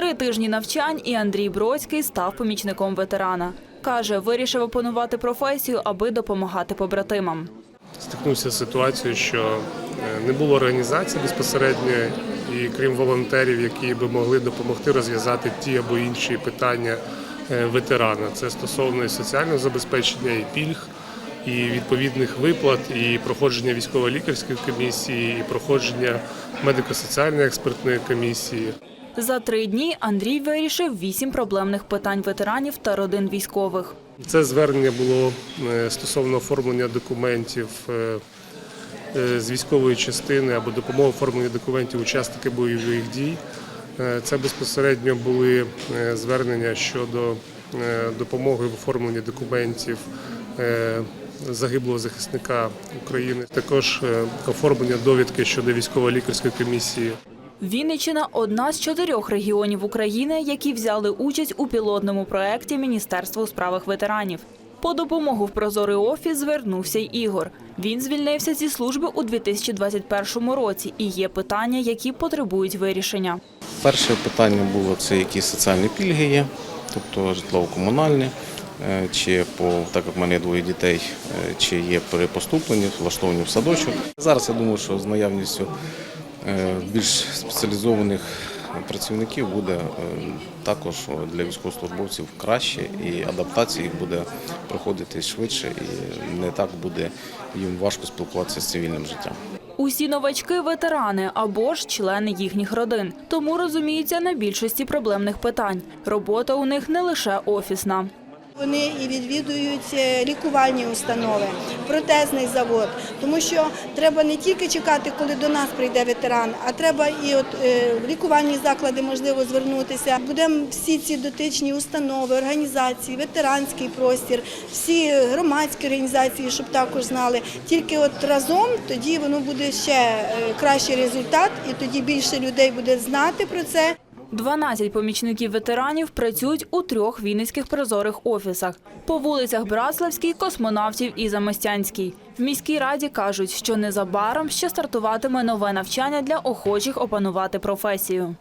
Три тижні навчань і Андрій Бродський став помічником ветерана. Каже, вирішив опанувати професію, аби допомагати побратимам. стикнувся з ситуацією, що е, не було організації безпосередньо, і крім волонтерів, які би могли допомогти розв'язати ті або інші питання е, ветерана. Це стосовно і соціального забезпечення, і пільг, і відповідних виплат, і проходження військово-лікарської комісії, і проходження медико-соціальної експертної комісії. За три дні Андрій вирішив вісім проблемних питань ветеранів та родин військових. Це звернення було е, стосовно оформлення документів е, е, з військової частини або допомоги оформлення документів учасники бойових дій. Це безпосередньо були звернення щодо допомоги в оформленні документів загиблого захисника України. Також оформлення довідки щодо військово-лікарської комісії. Вінниччина – одна з чотирьох регіонів України, які взяли участь у пілотному проєкті Міністерства у справах ветеранів. По допомогу в прозорий офіс звернувся й Ігор. Він звільнився зі служби у 2021 році і є питання, які потребують вирішення. Перше питання було це які соціальні пільги є, тобто житлово-комунальні, е, чи по так як в мене двоє дітей, е, чи є перепоступлені, влаштовані в садочок. Зараз я думаю, що з наявністю більш спеціалізованих працівників буде е, також для військовослужбовців краще і адаптація їх буде проходити швидше і не так буде їм важко спілкуватися з цивільним життям. Усі новачки – ветерани або ж члени їхніх родин, тому розуміються на більшості проблемних питань. Робота у них не лише офісна. Вони і відвідують е, лікувальні установи, протезний завод, тому що треба не тільки чекати, коли до нас прийде ветеран, а треба і от е, в лікувальні заклади можливо звернутися. Будемо всі ці дотичні установи, організації, ветеранський простір, всі громадські організації, щоб також знали. Тільки от разом тоді воно буде ще е, кращий результат, і тоді більше людей буде знати про це. 12 помічників ветеранів працюють у трьох вінницьких прозорих офісах по вулицях Браславській, Космонавтів і Замостянській. В міській раді кажуть, що незабаром ще стартуватиме нове навчання для охочих опанувати професію.